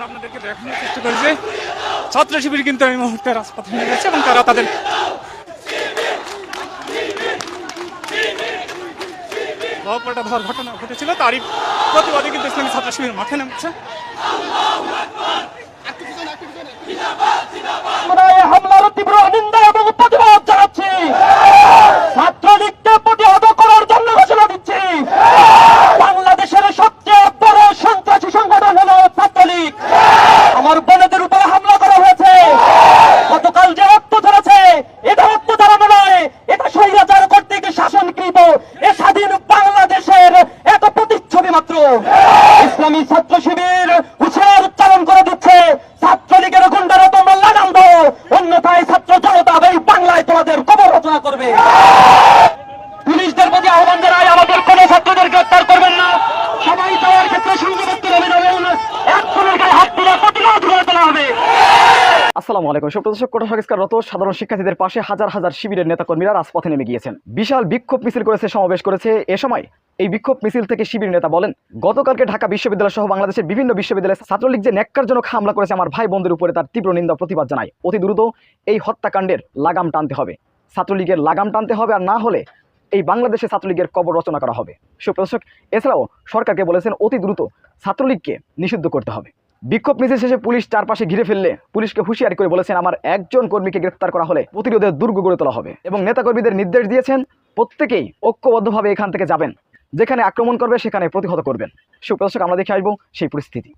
আমরা আপনাদেরকে দেখানোর চেষ্টা করি যে ছাত্র শিবির কিন্তু এই মুহূর্তে রাজপথে নেমে গেছে এবং তারা তাদের গল্পটা ধর ঘটনা ঘটেছিল। তারই প্রতিবাদে কিন্তু ইসলামী ছাত্র শিবির মাঠে নেমেছে। হামলার তীব্র নিন্দা এবং প্রতিবাদ জানাচ্ছি ছাত্রলীগকে প্রতিহত করার জন্য ঘোষণা দিচ্ছি বাংলাদেশের সবচেয়ে বড় সন্ত্রাসী সংগঠন হলো ছাত্রলীগ আমার বোনেদের উপরে হামলা করা হয়েছে গতকাল যে রক্ত ধরেছে এটা রক্ত ধরানো নয় এটা স্বৈরাচার কর্তৃক শাসনকৃত এ স্বাধীন বাংলাদেশের এক প্রতিচ্ছবি মাত্র ইসলামী ছাত্র শিবির হুঁশিয়ার উচ্চারণ করে দিচ্ছে ছাত্রলীগের গুন্ডারা তোমরা লাগাম দাও অন্যথায় ছাত্র জনতা এই বাংলায় তোমাদের কবর রচনা করবে পুলিশদের প্রতি আহ্বান জানাই আমাদের ছাত্রদের গ্রেপ্তার করবেন না। সবাই ক্ষেত্রে গায়ে হাত প্রতিরোধ করে তোলা হবে। আসসালামু আলাইকুম। সুপ্রদর্শক কোটা সংস্কাররত সাধারণ শিক্ষার্থীদের পাশে হাজার হাজার শিবিরের নেতাকর্মীরা রাজপথে নেমে গিয়েছেন। বিশাল বিক্ষোভ মিছিল করেছে, সমাবেশ করেছে। এ সময় এই বিক্ষোভ মিছিল থেকে শিবির নেতা বলেন, গতকালকে ঢাকা বিশ্ববিদ্যালয় সহ বাংলাদেশের বিভিন্ন বিশ্ববিদ্যালয়ে ছাত্রলীগ যে ন্যাক্কারজনক হামলা করেছে, আমার ভাই বোনদের উপরে তার তীব্র নিন্দা প্রতিবাদ জানায়। অতি দ্রুত এই হত্যাকাণ্ডের লাগাম টানতে হবে। ছাত্রলীগের লাগাম টানতে হবে আর না হলে এই বাংলাদেশে ছাত্রলীগের কবর রচনা করা হবে। সুপ্রদর্শক এছাড়াও সরকারকে বলেছেন অতি দ্রুত ছাত্রলীগকে নিষিদ্ধ করতে হবে। বিক্ষোভ মিছিল শেষে পুলিশ চারপাশে ঘিরে ফেললে পুলিশকে হুঁশিয়ারি করে বলেছেন, আমার একজন কর্মীকে গ্রেফতার করা হলে প্রতিরোধের দুর্গ গড়ে তোলা হবে। এবং নেতাকর্মীদের নির্দেশ দিয়েছেন, প্রত্যেকেই ঐক্যবদ্ধভাবে এখান থেকে যাবেন। যেখানে আক্রমণ করবে, সেখানে প্রতিহত করবেন। সুপ্রদর্শক আমরা দেখে আসব সেই পরিস্থিতি।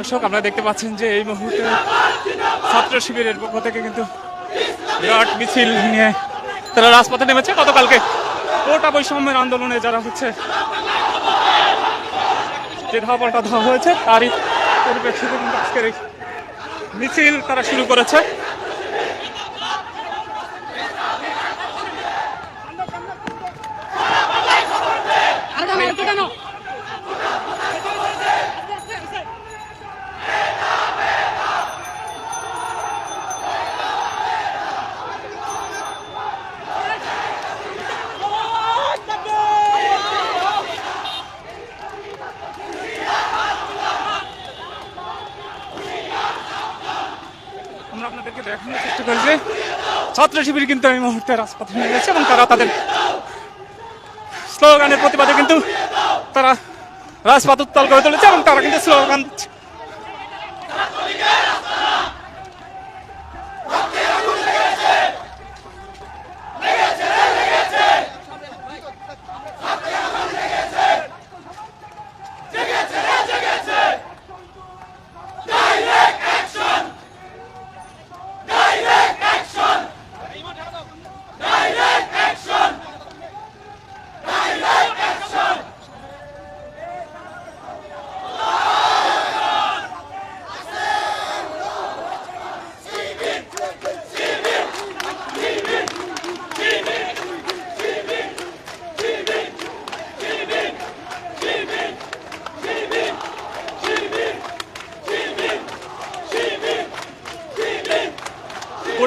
দর্শক, আমরা দেখতে পাচ্ছেন যে এই মুহূর্তে ছাত্র শিবিরের পক্ষ থেকে কিন্তু বিরাট মিছিল নিয়ে তারা রাজপথে নেমেছে। গতকালকে গোটা বৈষম্যের আন্দোলনে যারা হচ্ছে যে ধাপাল্টা ধাওয়া হয়েছে, তারই পরিপ্রেক্ষিতে কিন্তু আজকের এই মিছিল তারা শুরু করেছে আমরা আপনাদেরকে দেখানোর চেষ্টা করি যে ছাত্র শিবির কিন্তু এই মুহূর্তে রাজপথে নেমে গেছে এবং তারা তাদের স্লোগানের প্রতিবাদে কিন্তু তারা রাজপথ উত্তাল করে তুলেছে এবং তারা কিন্তু স্লোগান দিচ্ছে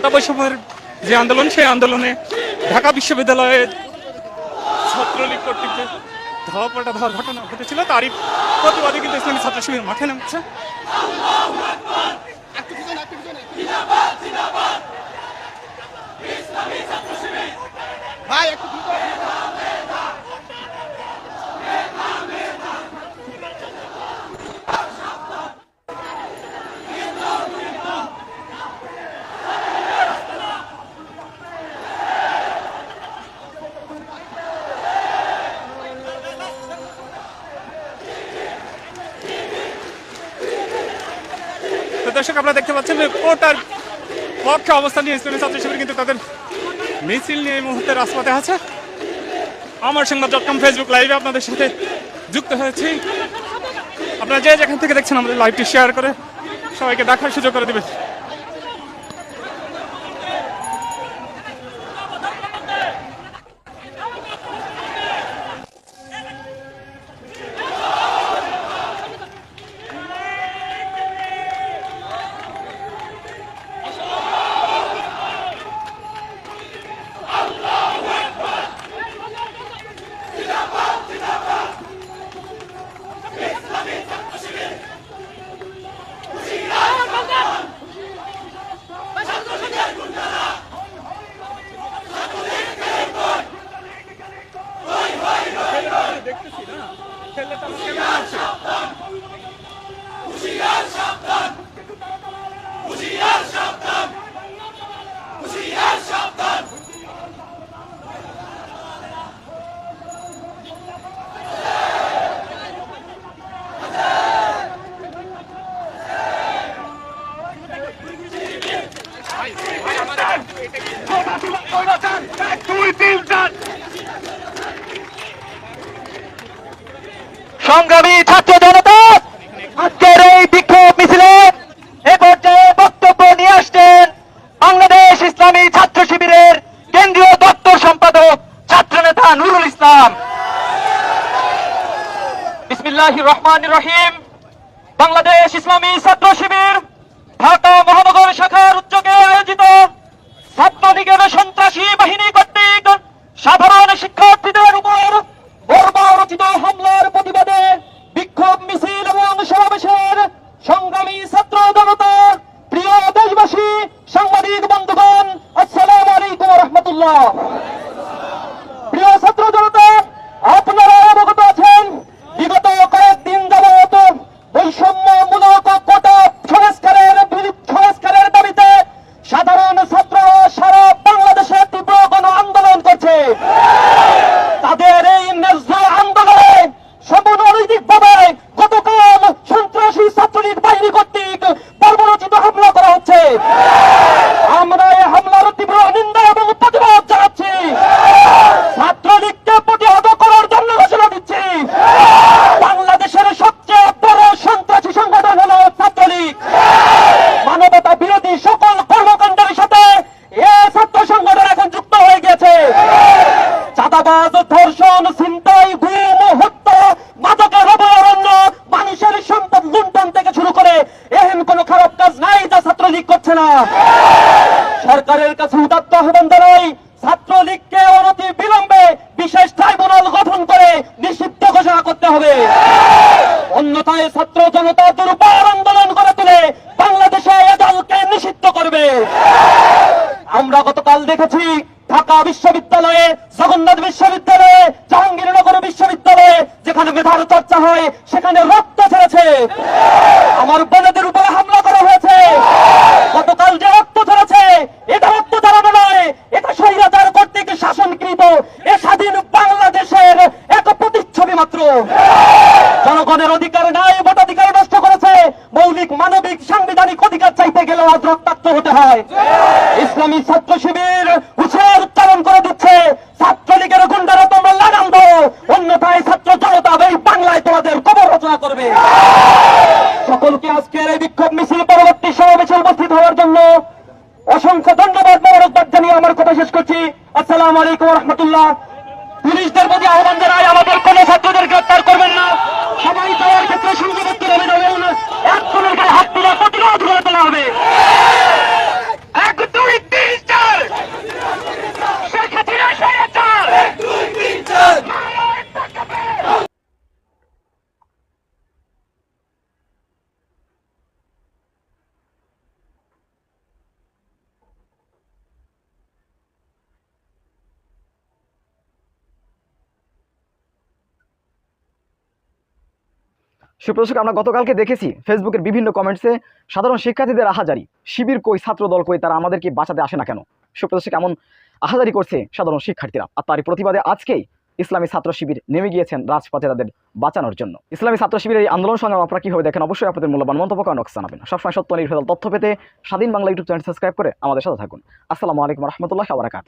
কোটা বৈষম্যের যে আন্দোলন, সেই আন্দোলনে ঢাকা বিশ্ববিদ্যালয়ের ছাত্রলীগ কর্তৃক যে ধাওয়াপাল্টা ধাওয়ার ঘটনা ঘটেছিল, তারই প্রতিবাদে কিন্তু ইসলামী ছাত্র শিবির মাঠে নেমেছে। দর্শক, আপনারা দেখতে পাচ্ছেন কোটার পক্ষে অবস্থান নিয়ে ইসলামী ছাত্র শিবির কিন্তু তাদের মিছিল নিয়ে এই মুহূর্তে রাজপথে আছে। আমার সংবাদ ডট কম ফেসবুক লাইভে আপনাদের সাথে যুক্ত হয়েছি। আপনারা যে যেখান থেকে দেখছেন আমাদের লাইভটি শেয়ার করে সবাইকে দেখার সুযোগ করে দেবেন। সংগ্রামী ছাত্র জনতা, আজকের এই বিক্ষোভ মিছিলে এ পর্যায়ে বক্তব্য নিয়ে আসছেন বাংলাদেশ ইসলামী ছাত্র শিবিরের কেন্দ্রীয় দপ্তর সম্পাদক ছাত্রনেতা নুরুল ইসলাম। বিসমিল্লাহ রহমান রহিম। বাংলাদেশ ইসলামী ছাত্র শিবির, ঢাকা ছাত্রলীগের সন্ত্রাসী বাহিনী কর্তৃক সাধারণ শিক্ষার্থীদের উপর বর্বরচিত হামলার প্রতিবাদে বিক্ষোভ মিছিল এবং সমাবেশের সংগ্রামী ছাত্র জনতা প্রিয় দেশবাসী সাংবাদিক বন্ধুগণ আসসালামু আলাইকুম রহমতুল্লাহ প্রিয় ছাত্র জনতা আপনারা অবগত আছেন বিগত কয়েকদিন যাবত বৈষম্যমূলক কোটা সংস্কারের বিরুদ্ধ- সংস্কারের দাবিতে সাধারণ ছাত্ররা সারা বাংলাদেশে তীব্র গণ আন্দোলন করছে তাদের এই ন্যায্য আন্দোলনে সমনৈতিকভাবে গতকাল সন্ত্রাসী ছাত্রলীগ বাহিনী কর্তৃক বর্বরচিত হামলা করা হচ্ছে আমরা এই হামলার তীব্র নিন্দা এবং প্রতিবাদ জানাচ্ছি ছাত্রলীগকে প্রতিহত করার জন্য ঘোষণা দিচ্ছি বাংলাদেশের সবচেয়ে বড় সন্ত্রাসী সংগঠন হল ছাত্রলীগ মানবতা বিরোধী সকল কর্মকাণ্ডের সাথে এ ছাত্র সংগঠন এখন যুক্ত হয়ে গেছে চাঁদাবাজ ধর্ষণ ছিনতাই গুম হত্যা মাদকের অভয়ারণ্য মানুষের সম্পদ লুণ্ঠন থেকে শুরু করে এহেন কোন খারাপ কাজ নাই যা ছাত্রলীগ না। সরকারের কাছে উদাত্ত আহ্বান জানাই, ছাত্রলীগকে অনতি বিলম্বে বিশেষ ট্রাইব্যুনাল গঠন করে নিষিদ্ধ ঘোষণা করতে হবে। অন্যথায় ছাত্র জনতা দুর্বার আন্দোলন করে তুলে বাংলাদেশে এ দলকে নিষিদ্ধ করবে। আমরা গতকাল দেখেছি, ঢাকা বিশ্ববিদ্যালয়ে, জগন্নাথ বিশ্ববিদ্যালয়ে, জাহাঙ্গীরনগর বিশ্ববিদ্যালয়ে যেখানে মেধার চর্চা হয়, সেখানে রক্ত ছেড়েছে আমার বোনেদের উপরে হামলা করা হয়েছে। মাত্র জনগণের অধিকার নাই, ভোটাধিকার নষ্ট করেছে। মৌলিক, মানবিক, সাংবিধানিক অধিকার চাইতে গেলে আজ রক্তাক্ত হতে হয়। ইসলামী ছাত্র শিবির উৎসাহ উচ্চারণ করে দিচ্ছে। ছাত্রলীগের গুন্ডারা তোমরা লাগাম দাও। অন্যথায় ছাত্র জনতা এই বাংলায় তোমাদের কবর রচনা করবে। সকলকে আজকের এই বিক্ষোভ মিছিল পরবর্তী সমাবেশে উপস্থিত হওয়ার জন্য অসংখ্য ধন্যবাদ মোবারকবাদ জানিয়ে আমার কথা শেষ করছি। আসসালামু আলাইকুম রহমতুল্লাহ। পুলিশদের প্রতি আহ্বান জানাই আমাদের কোন ছাত্রদের গ্রেপ্তার করবেন না সবাই যাওয়ার ক্ষেত্রে সংযুক্ত হবে যাবেন এক কোনের গায়ে হাত তুলে প্রতিরোধ করে তোলা হবে এক দুই তিন চার শেখ হাসিনা স্বৈরাচার সুপ্রদর্শক, আমরা গতকালকে দেখেছি ফেসবুকের বিভিন্ন কমেন্টসে সাধারণ শিক্ষার্থীদের আহাজারি। শিবির কই, ছাত্র দল কই, তারা আমাদেরকে বাঁচাতে আসে না কেন? সুপ্রদর্শক, এমন আহাজারি করছে সাধারণ শিক্ষার্থীরা। আর তারই প্রতিবাদে আজকেই ইসলামী ছাত্র শিবির নেমে গিয়েছেন রাজপথে তাদের বাঁচানোর জন্য। ইসলামী ছাত্র শিবিরের এই আন্দোলন সংগ্রাম আপনারা কীভাবে দেখেন? অবশ্যই আপনাদের মূল্যবান মন্তব্য করেন জানাবেন। সবসময় সত্য, নির্ভেজাল তথ্য পেতে স্বাধীন বাংলা ইউটিউব চ্যানেল সাবস্ক্রাইব করে আমাদের সাথে থাকুন। আসসালামু আলাইকুম রহমতুল্লাহ আবরাকাত